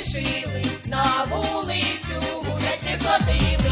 лишили, на вулицю гулять не ходили,